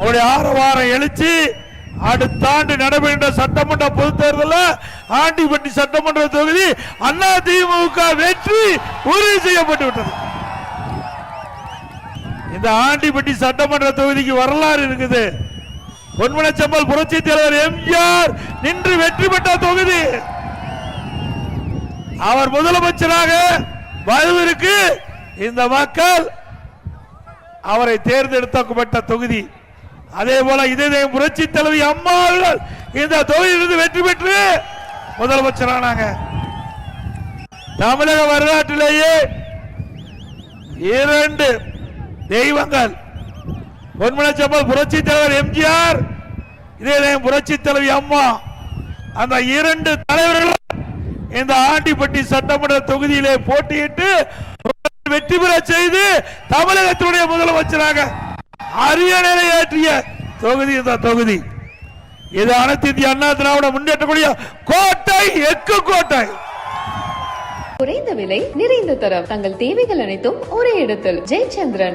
அவருடைய ஆரவாரம் எழுச்சி அடுத்த ஆண்டு நடைபெறுகின்ற சட்டமன்ற பொது தேர்தலில் ஆண்டிப்பட்டி சட்டமன்ற தொகுதி அண்ணா திமுக வெற்றி உறுதி செய்யப்பட்டு விட்டது. இந்த ஆண்டிப்பட்டி சட்டமன்ற தொகுதிக்கு வரலாறு இருக்குது. பொன்மனச்சம்பல் புரட்சி தலைவர் எம்ஜிஆர் நின்று வெற்றி பெற்ற தொகுதி. அவர் முதலமைச்சராக வருவதற்கு இந்த மக்கள் அவரை தேர்ந்தெடுக்கப்பட்ட தொகுதி. அதே போல இதே புரட்சி தலைவி அம்மா அவர்கள் இந்த தொகுதியிலிருந்து வெற்றி பெற்று முதலமைச்சரானாங்க. தமிழக வரலாற்றிலேயே இரண்டு தெய்வங்கள். பொன்மனச்சம்பல் புரட்சி தலைவர் எம்ஜிஆர் இதே புரட்சி தலைவி அம்மா. அந்த இரண்டு தலைவர்களும் இந்த ஆண்டிப்பட்டி சட்டமன்ற தொகுதியிலே போட்டியிட்டு வெற்றி பெற செய்து தமிழகத்தினுடைய முதலமைச்சராக அரிய நிலையாற்றிய தொகுதி இந்த தொகுதி. இது அனைத்து இந்திய அண்ணா திராவிட முன்னேற்றக்கூடிய கோட்டை எக்கு கோட்டை. குறைந்த விலை நிறைந்த தரம். தங்கள் தேவைகள் அனைத்தும் ஒரே இடத்தில். ஜெயச்சந்திரன்.